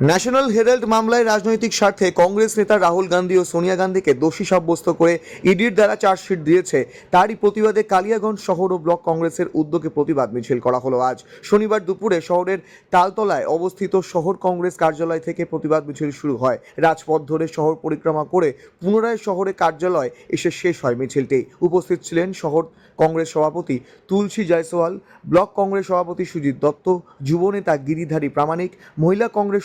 National Herald মামলায় রাজনৈতিক স্বার্থে কংগ্রেস নেতা রাহুল গান্ধী ও সোনিয়া গান্ধীকে দোষী সাব্যস্ত করে ইডির দ্বারা চার্জশিট দিয়েছে। তারই প্রতিবাদে কালিয়াগঞ্জ শহর ও ব্লক কংগ্রেসের উদ্যোগে প্রতিবাদ মিছিল করা হলো আজ। শনিবার দুপুরে শহরের তালতলায় অবস্থিত শহর কংগ্রেস কার্যালয় থেকে প্রতিবাদ মিছিল শুরু হয়। রাজপথ ধরে শহর পরিক্রমা করে পুনরায় শহরে কার্যালয় এসে শেষ হয় মিছিলটি। উপস্থিত ছিলেন শহর কংগ্রেস সভাপতি তুলসী জয়সওয়াল, ব্লক কংগ্রেস সভাপতি সুজিত দত্ত যুবনেতা গিরিধারী প্রামাণিক, মহিলা কংগ্রেস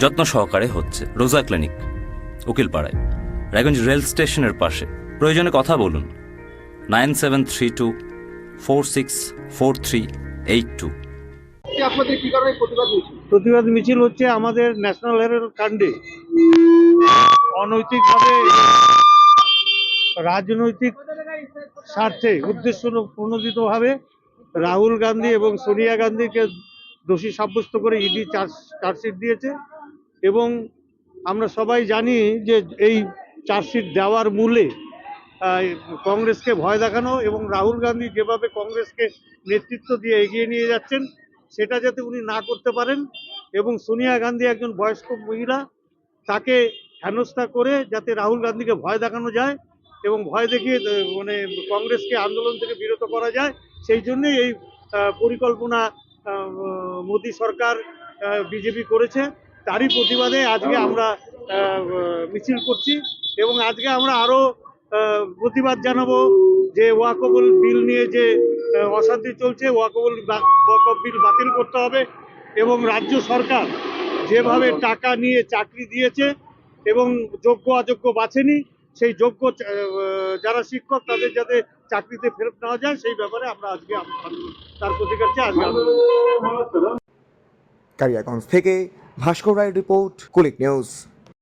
যত্ন সহকারে হচ্ছে। রোজা ক্লিনিক উকিলপাড়ায়। রায়গঞ্জ রেল স্টেশনের পাশে। প্রয়োজনে কথা বলুন। Nine seven three two four six four three eight two. প্রতিবাদ মিছিল হচ্ছে আমাদের ন্যাশনাল হেরাল্ড কাণ্ডে। অনৈতিকভাবে রাজনৈতিক স্বার্থে উদ্দেশ্য প্রণোদিতভাবে রাহুল গান্ধী এবং সোনিয়া গান্ধীকে দোষী সাব্যস্ত করে ইডি চার্জ চার্জশিট দিয়েছে। এবং আমরা সবাই জানি যে এই চার্জশিট দেওয়ার মূলে কংগ্রেসকে ভয় দেখানো এবং রাহুল গান্ধী যেভাবে কংগ্রেসকে নেতৃত্ব দিয়ে এগিয়ে নিয়ে যাচ্ছেন, সেটা যাতে উনি না করতে পারেন এবং সোনিয়া গান্ধী একজন বয়স্ক মহিলা, তাকে হেনস্থা করে যাতে রাহুল গান্ধীকে ভয় দেখানো যায় এবং ভয় দেখিয়ে মানে কংগ্রেসকে আন্দোলন থেকে বিরত করা যায়, সেই জন্যই এই পরিকল্পনা মোদী সরকার বিজেপি করেছে। তারই প্রতিবাদে আজকে আমরা মিছিল করছি এবং আজকে আমরা আরও প্রতিবাদ জানাব যে ওয়াকবল বিল নিয়ে যে অশান্তি চলছে ওয়াকবল ওয়াকব বিল বাতিল করতে হবে এবং রাজ্য সরকার যেভাবে টাকা নিয়ে চাকরি দিয়েছে এবং যোগ্য অযোগ্য বাছেনি, সেই যোগ্য যারা শিক্ষক তাদের যাতে চাকরিতে ফেরত নেওয়া যায়, সেই ব্যাপারে আমরা আজকে তার প্রতিকার আজকে থেকে ভাস্কর রায়ের রিপোর্ট কুলিক নিউজ।